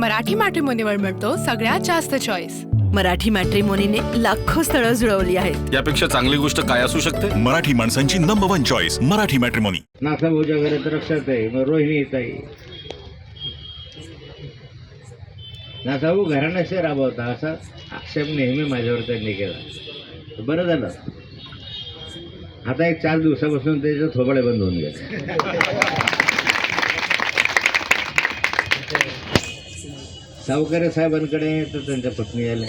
मराठी मॅट्रिमोनीवर मिळतो सगळ्यात जास्त चॉईस मराठी मॅट्रिमोनीने लाखो स्थळं जुळवली आहेत. यापेक्षा चांगली गोष्ट काय असू शकते? मराठी माणसांची number one choice Marathi matrimony नाथाभाऊच्या घरात रक्षात आहे मग रोहिणी ताई नाथाभाऊ घराण्याशी राबवता असा आक्षेप नेहमी माझ्यावर त्यांनी केला. बरं झालं. आता एक चार दिवसापासून त्याचे थोबडे बंद होऊन गेले. सावकारे साहेबांकडे तर त्यांच्या पत्नी आल्या.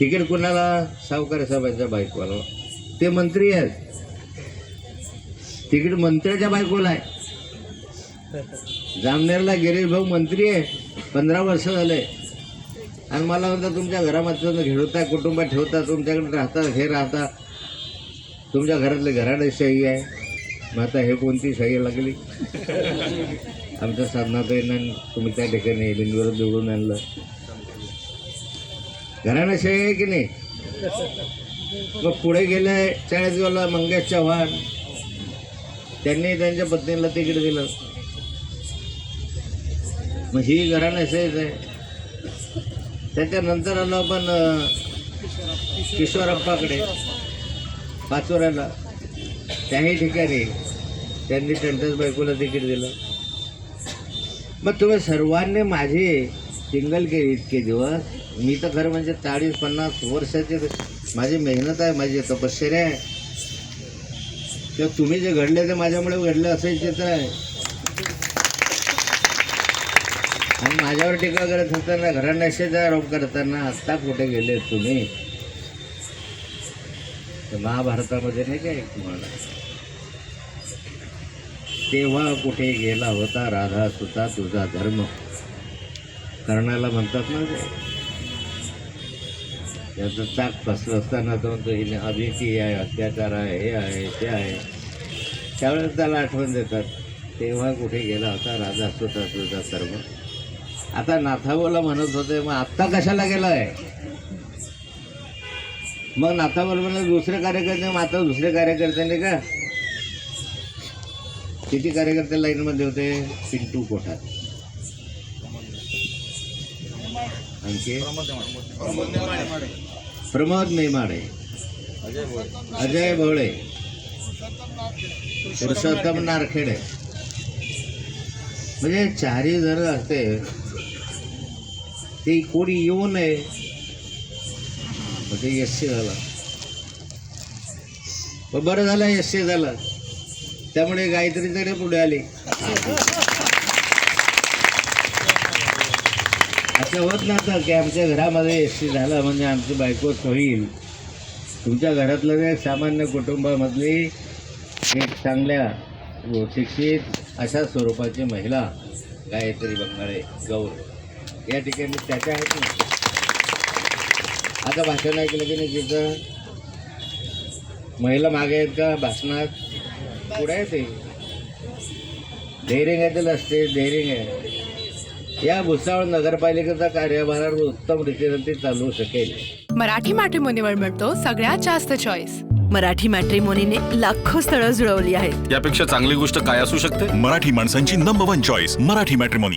तिकीट कुणाला? सावकारे साहेबांच्या बायकोला. ते मंत्री आहेत. तिकीट मंत्र्याच्या बायकोला आहे. जामनेरला गिरीश भाऊ मंत्री आहे. पंधरा वर्ष झाले. आणि मला म्हणतात तुमच्या घरामध्ये तुम्ही घेडवता कुटुंबात ठेवता तुमच्याकडे राहता हे राहता. तुमच्या घरातले घराडेशाही आहे. मग आता हे कोणती शाही लागली? आमच्या साधनाताईंना तुम्ही त्या ठिकाणी बिंदूवर जोडून आणलं. घराणा शाही आहे की नाही? मग पुढे गेले चाळीसगावला मंगेश चव्हाण. त्यांनी त्यांच्या पत्नीला तिकीट दिलं. मग ही घराणं असायच आहे. त्याच्यानंतर आलो आपण किशोरप्पाकडे पाचोऱ्याला. त्याही ठिकाणी त्यांनी त्यांच्याच बायकोला तिकीट दिलं. मग तुम्ही सर्वांनी माझी सिंगल केली इतके दिवस. मी तर खरं म्हणजे चाळीस पन्नास वर्षाचे माझी मेहनत आहे माझी तपश्चर्या आहे. किंवा तुम्ही जे घडले ते माझ्यामुळे घडलं असायचे तर आहे. आणि माझ्यावर टीका करत असताना घराण्याशेचा आरोप करताना आत्ता कुठे गेले तुम्ही? तर महाभारतामध्ये नाही काय तुम्हाला? तेव्हा कुठे गेला होता राधा सुता तुझा धर्म? कर्णाला म्हणतात ना ते. याचं ताक फसलं असताना तो म्हणतो हिने अभिती आहे अत्याचार आहे हे आहे ते आहे. त्यावेळेस त्याला आठवण देतात तेव्हा कुठे गेला होता राजा सुता तुझा धर्म? आता नाथाबोला म्हणत होते मग आत्ता कशाला गेला आहे मग नाथाबोल दुसरे कार्यकर्ते मग आता दुसरे कार्यकर्त्यांनी का? किती कार्यकर्ते लाईनमध्ये होते? पिंटू कोठार. आणखी? प्रमोद नेमाडे. अजय भोळे. पुरुषोत्तम नारखेडे. म्हणजे चारही जण असते ते कोणी येऊ नये. मग ते सी झालं. मग बरं झालं यशस्वी झालं. त्यामुळे गायत्री तरी पुढे आली. असं होत नव्हतं की आमच्या घरामध्ये यशस्वी झालं म्हणजे आमची बायको होईल. तुमच्या घरातलं एक सामान्य कुटुंबामधली एक चांगल्या शिक्षित अशा स्वरूपाची महिला गायत्री बंगाळे गौर. या ठिकाणी त्याच्या आहेत ना आता भाषण ऐकलं की नाही तिथं महिला मागे आहेत का? भाषणात पुढे आहे ते. धैर्य घेतलेलं असते धैर्य आहे. या भुसावळ नगरपालिकेचा कार्यभार उत्तम रीतीने ते चालवू शकेल. मराठी मॅट्रिमोनीवर मिळतो सगळ्यात जास्त चॉईस मराठी मॅट्रिमोनीने लाखो स्थळं जुळवली आहेत. यापेक्षा चांगली गोष्ट काय असू शकते? मराठी माणसांची number one choice Marathi matrimony